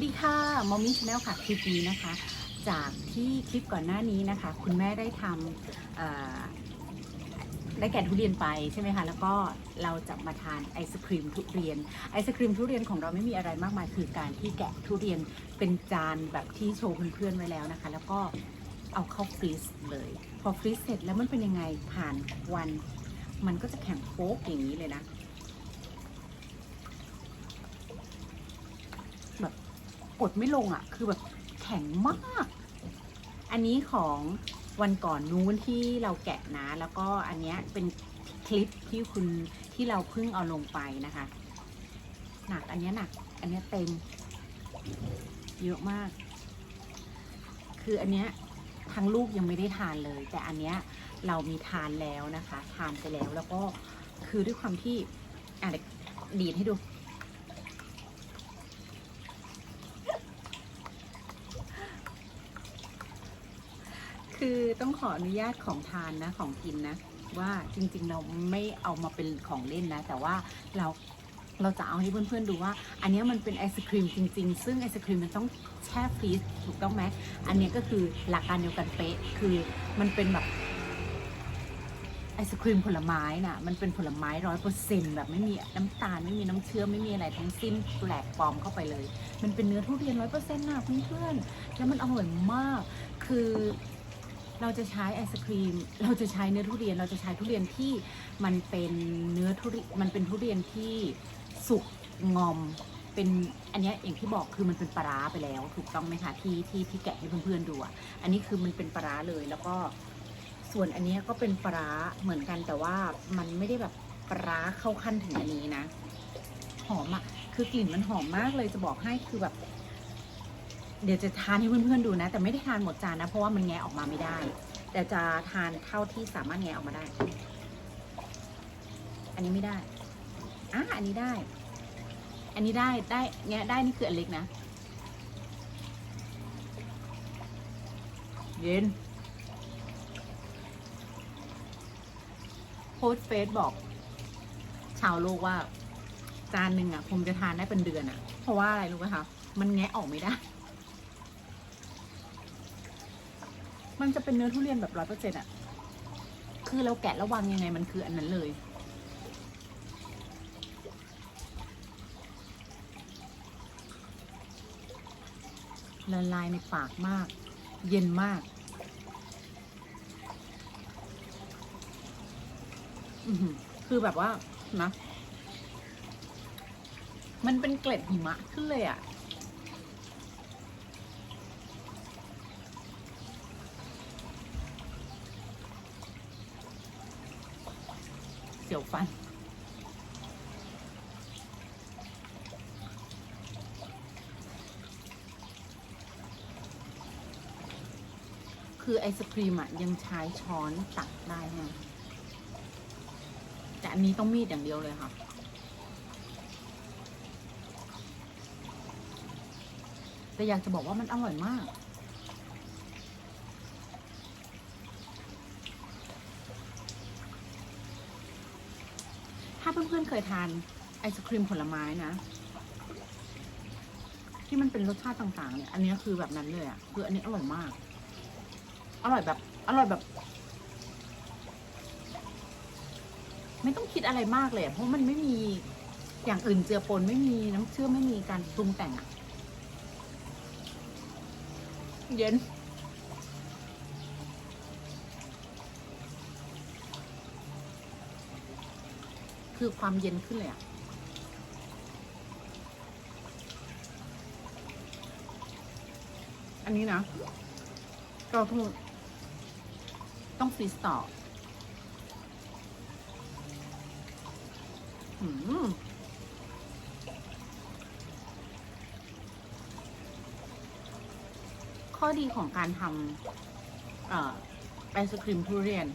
สดีค่ะมอมมี่ชาแนลค่ะคลิปนี้นะคะ จากที่คลิปก่อนหน้านี้นะคะ คุณแม่ได้ทำได้แกะทุเรียนไปใช่ไหมคะแล้วก็เราจะมาทานไอศครีมทุเรียนไอศครีมทุเรียนของเราไม่มีอะไรมากมายคือการที่แกะทุเรียนเป็นจานแบบที่โชว์เพื่อนๆไว้แล้วนะคะ แล้วก็เอาเข้าฟรีซเลย พอฟรีซเสร็จแล้วมันเป็นยังไงผ่านวัน มันก็จะแข็งโป๊กอย่างนี้เลยนะ แบบ กดไม่ลงอะ คือแบบแข็งมาก อันนี้ของวันก่อนนู้นที่เราแกะนะ แล้วก็อันเนี้ยเป็นคลิปที่คุณที่เราเพิ่งเอาลงไปนะคะ หนักอันเนี้ยหนัก อันเนี้ยเต็ม เยอะมาก คืออันเนี้ยทั้งลูกยังไม่ได้ทานเลย แต่อันเนี้ยเรามีทานแล้วนะคะ ทานไปแล้วแล้วก็คือด้วยความที่อะเดี๋ยวดีดให้ดู คือต้องขออนุญาตของทานนะของกินนะ ว่าจริงๆเราไม่เอามาเป็นของเล่นนะ แต่ว่าเราเราจะเอาให้เพื่อนๆดูว่า อันนี้มันเป็นไอศครีมจริง ๆ ซึ่งไอศครีมมันต้องแช่ฟรีซถูกต้องไหมอันนี้ก็คือหลักการเดียวกันเป๊ะคือมันเป็นแบบไอศครีมผลไม้น่ะมันเป็นผลไม้ร้อยเปอร์เซ็นแบบไม่มีน้ำตาลไม่มีน้ำเชื่อมไม่มีอะไรทั้งสิ้นแปลกปลอมเข้าไปเลย มันเป็นเนื้อทุเรียนร้อยเปอร์เซ็นต์น่ะเพื่อนๆแล้วมันอร่อยมาก คือ เราจะใช้ไอศครีม เราจะใช้เนื้อทุเรียน เราจะใช้ทุเรียนที่มันเป็นเนื้อทุเรียนมันเป็นทุเรียนที่สุกงอมเป็นอันนี้อย่างที่บอกคือมันเป็นปลาไปแล้ว ถูกต้องไหมคะที่ที่ที่แกะให้เพื่อนๆดูอะอันนี้คือมันเป็นปลาเลยแล้วก็ส่วนอันนี้ก็เป็นปลาเหมือนกันแต่ว่ามันไม่ได้แบบปลาร้าเข้าขั้นถึงอันนี้นะ หอมอะคือกลิ่นมันหอมมากเลยจะบอกให้คือแบบ เดี๋ยวจะทานให้เพื่อนๆดูนะ แต่ไม่ได้ทานหมดจานนะ เพราะว่ามันแงะออกมาไม่ได้ แต่จะทานเท่าที่สามารถแงะออกมาได้ อันนี้ไม่ได้อะอันนี้ได้ อันนี้ได้ได้แงะได้นี่คืออันเล็กนะ เย็นโพสเฟซบอก ชาวโลกว่า จานหนึ่งอะผมจะทานได้เป็นเดือนอะ เพราะว่าอะไรรู้ไหมคะ มันแงะออกไม่ได้ มันจะเป็นเนื้อทุเรียนแบบร้อยเปอร์เซ็นต์อะ คือเราแกะระวังยังไงมันคืออันนั้นเลย ละลายในปากมาก เย็นมาก อือคือแบบว่านะมันเป็นเกล็ดหิมะขึ้นเลยอะ สียวฟัน คือไอศครีมอะยังใช้ช้อนตักได้นะแต่อันนี้ต้องมีดอย่างเดียวเลยค่ะแต่อยากจะบอกว่ามันอร่อยมาก เพื่อนๆเคยทานไอศครีมผลไม้นะ ที่มันเป็นรสชาติต่างๆ เนี่ย อันนี้คือแบบนั้นเลยอะ่ะคืออันนี้อร่อยมาก อร่อยแบบ อร่อยแบบ ไม่ต้องคิดอะไรมากเลย เพราะมันไม่มีอย่างอื่นเจือปนไม่มีน้ำเชื่อมไม่มีการปรุงแต่งอะ่ะ เย็น คือความเย็นขึ้นเลยอะอันนี้นะ เราต้องต้องฟรีสต่ออืมข้อดีของการทำไอศครีมทุเรียน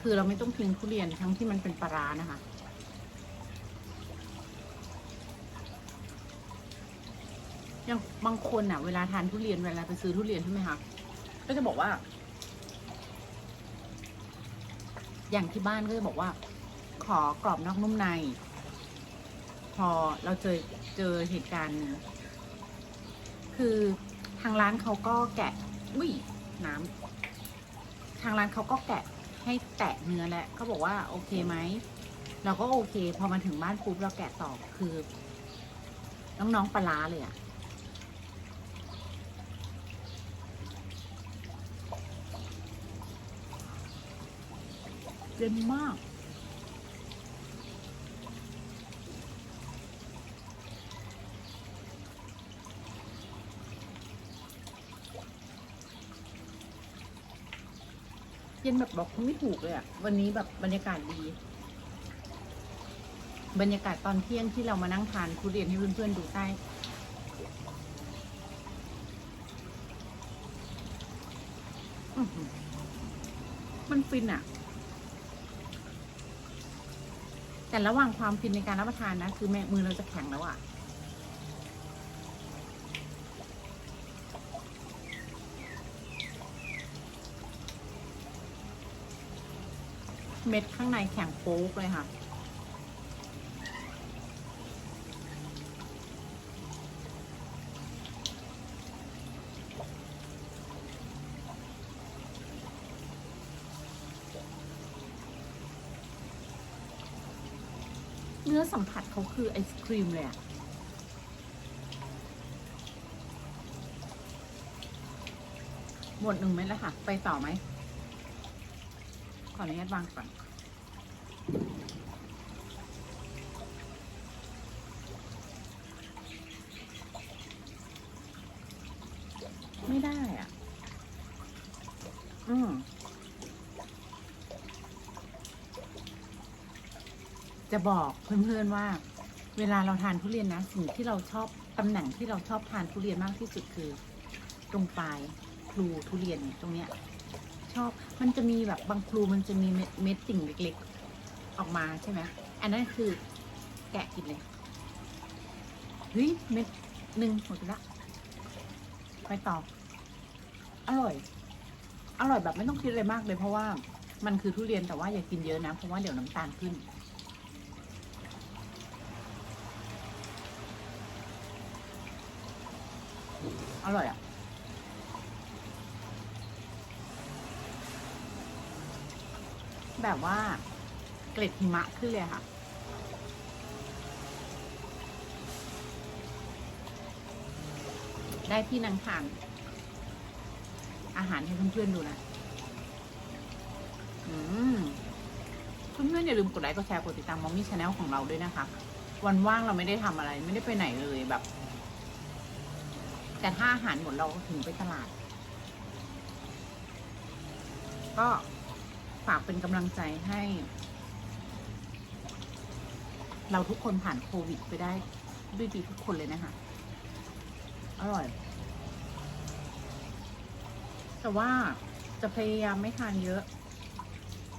คือเราไม่ต้องทิ้งทุเรียนทั้งที่มันเป็นปลาร้านะคะ อย่างบางคนอะ เวลาทานทุเรียนเวลาไปซื้อทุเรียนใช่ไหมคะก็จะบอกว่า อย่างที่บ้านก็จะบอกว่า ขอกรอบนอกนุ่มใน พอเราเจอเจอเหตุการณ์คือทางร้านเขาก็แกะอุ้ยน้ำทางร้านเขาก็แกะ ให้แตะเนื้อแล้วเขาบอกว่าโอเคไหมเราก็โอเค พอมาถึงบ้านปุ๊บเราแกะต่อคือ น้องๆปลาร้าเลยอะเย็นมาก ย็นแบบบอกคุณไม่ถูกเลยอะวันนี้แบบบรรยากาศดี บรรยากาศตอนเที่ยงที่เรามานั่งทานทุเรียนให้เพื่อนๆดูใต้มันฟินอะแต่ระหว่างความฟินในการรับประทานนะ คือแม่มือเราจะแข็งแล้วอะ เม็ดข้างในแข็งโป๊กเลยค่ะ เนื้อสัมผัสเขาคือไอศครีมเลยอะหมดหนึ่งเม็ดแล้วค่ะ ไปต่อไหม ออนุญาตวางก่อนไม่ได้อะ อืม จะบอกเพื่อนๆว่า เวลาเราทานทุเรียนนะ สิ่งที่เราชอบตำแหน่งที่เราชอบทานทุเรียนมากที่สุดคือ ตรงปลายพลูทุเรียนตรงเนี้ย มันจะมีแบบบางพลูมันจะมีเม็ดเม็ดติ่งเล็กๆ ออกมาใช่ไหมอันนั้นคือแกะกินเลยเฮ้ยเม็ดหนึ่งหมดละไปต่อ อร่อย อร่อยแบบไม่ต้องคิดอะไรมากเลยเพราะว่ามันคือทุเรียนแต่ว่าอย่ากินเยอะนะเพราะว่าเดี๋ยวน้ำตาลขึ้น อร่อยอะ แบบว่า เกล็ดหิมะขึ้นเลยค่ะ ได้ที่นังทานอาหารให้เพื่อนๆดูนะ อืมเพื่อนๆอย่าลืมกดไลค์กดแชร์กดติดตามมอมมี่ชาแนลของเราด้วยนะคะ วันว่างเราไม่ได้ทำอะไร ไม่ได้ไปไหนเลยแบบ แต่ถ้าอาหารหมดเราถึงไปตลาด ก็ ฝากเป็นกำลังใจให้ เราทุกคนผ่านโควิดไปได้ด้วยดีทุกคนเลยนะคะ อร่อย แต่ว่าจะพยายามไม่ทานเยอะ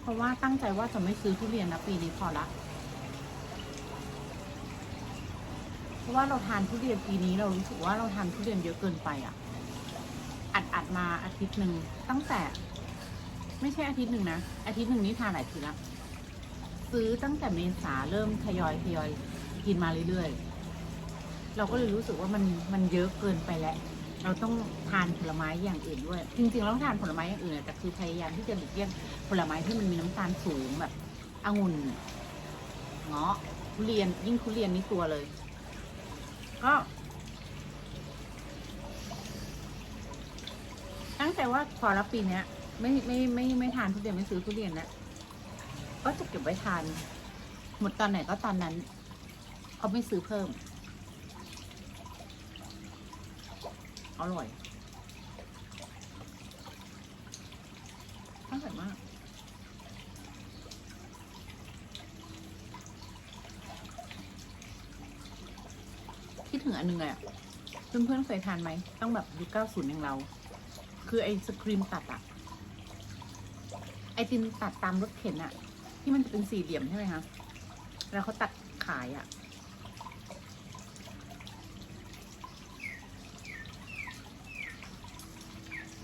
เพราะว่าตั้งใจว่าจะไม่ซื้อทุเรียนนะปีนี้พอละ เพราะว่าเราทานทุเรียนปีนี้เรารู้สึกว่าเราทานทุเรียนเยอะเกินไปอะ อัดอัดมาอาทิตย์หนึ่งตั้งแต่ ไม่ใช่อาทิตย์หนึ่งนะ อาทิตย์หนึ่งนี่ทานหลายทีละซื้อตั้งแต่เมษาเริ่มทยอยทยอยกินมาเรื่อยๆ เราก็เลยรู้สึกว่ามันมันเยอะเกินไปแล้ว เราต้องทานผลไม้อย่างอื่นด้วย จริงๆเราต้องทานผลไม้อย่างอื่นแต่คือพยายามที่จะหลีกเลี่ยงผลไม้ที่มันมีน้ำตาลสูงแบบองุ่นเงาะทุเรียนยิ่งทุเรียนนี่ตัวเลย ก็ ตั้งใจว่าพอรับปีเนี้ย ไม่ไม่ไม่ไม่ทานทุเรียนไม่ซื้อทุเรียนแล้วก็จะเก็บไว้ทาน หมดตอนไหนก็ตอนนั้นเขาไม่ซื้อเพิ่ม อร่อยอร่อยมาก คิดถึงอันหนึงเลยอะเพื่อนๆเคยทานไหม ต้องแบบยุคเก้าศูนย์อย่างเรา คือไอศครีมตัดอะ ไอติมตัดตามรถเข็นอะที่มันเป็นสี่เหลี่ยมใช่ไหมคะแล้วเขาตัดขายอะ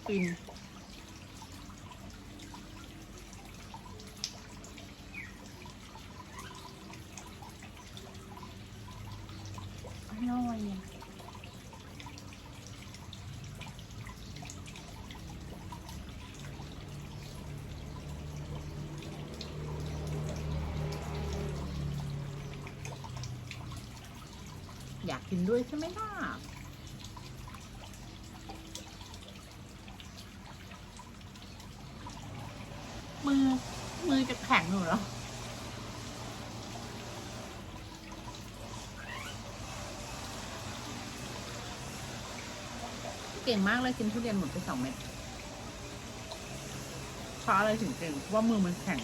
ฟินอยอะ อยากกินด้วยใช่ไหมล่ะมือ มือจะแข็งหนูเหรอเก่งมากเลยกินทุเรียนหมดไปสองเม็ดเพราะอะไรถึงเก่งเพราะว่ามือมันแข็ง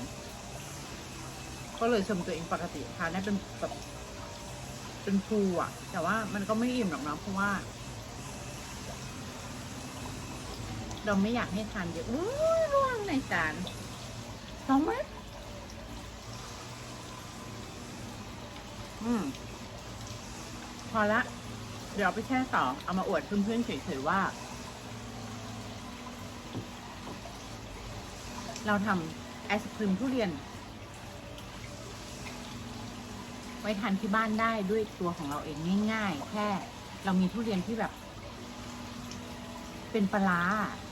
ก็เลยชมตัวเองปกติทานได้เป็นแบบ เป็นฟูอะ แต่ว่ามันก็ไม่อิ่มหรอกนะเพราะว่า เราไม่อยากให้ทานเยอะอู้ยร่วงในจานสองเม็ดอืม พอละ เดี๋ยวไปแช่ต่อ เอามาอวดเพื่อนๆเฉยๆว่า เราทำไอศครีมทุเรียน ไว้ทานที่บ้านได้ด้วยตัวของเราเองง่าย ๆ แค่ เรามีทุเรียนที่แบบ เป็นปลา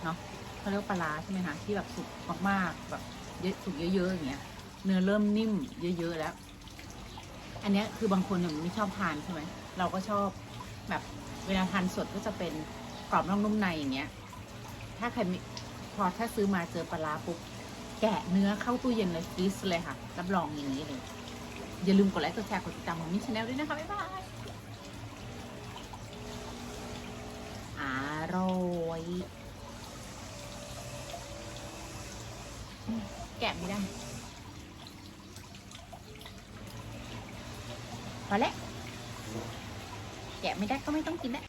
เนาะเขาเรียกปลาใช่ไหมคะที่แบบสุกมากๆแบบเยอะสุกเยอะๆอย่างเงี้ย เนื้อเริ่มนิ่ม เยอะๆแล้ว อันเนี้ยคือบางคนเนี่ยไม่ชอบทานใช่ไหมเราก็ชอบแบบเวลาทานสดก็จะเป็นกรอบนอกนุ่มในอย่างเงี้ย ถ้าใครมีพอถ้าซื้อมาเจอปลาปุ๊บแกะเนื้อเข้าตู้เย็นเลยฟรีเลยค่ะ รับรองอย่างนี้เลย อย่าลืมกดไลค์กดแชร์กดติดตามของมิชแนลด้วยนะคะ บ๊ายบายอร่อยแกะไม่ได้พอแล้วแกะไม่ได้ก็ไม่ต้องกินแล้ว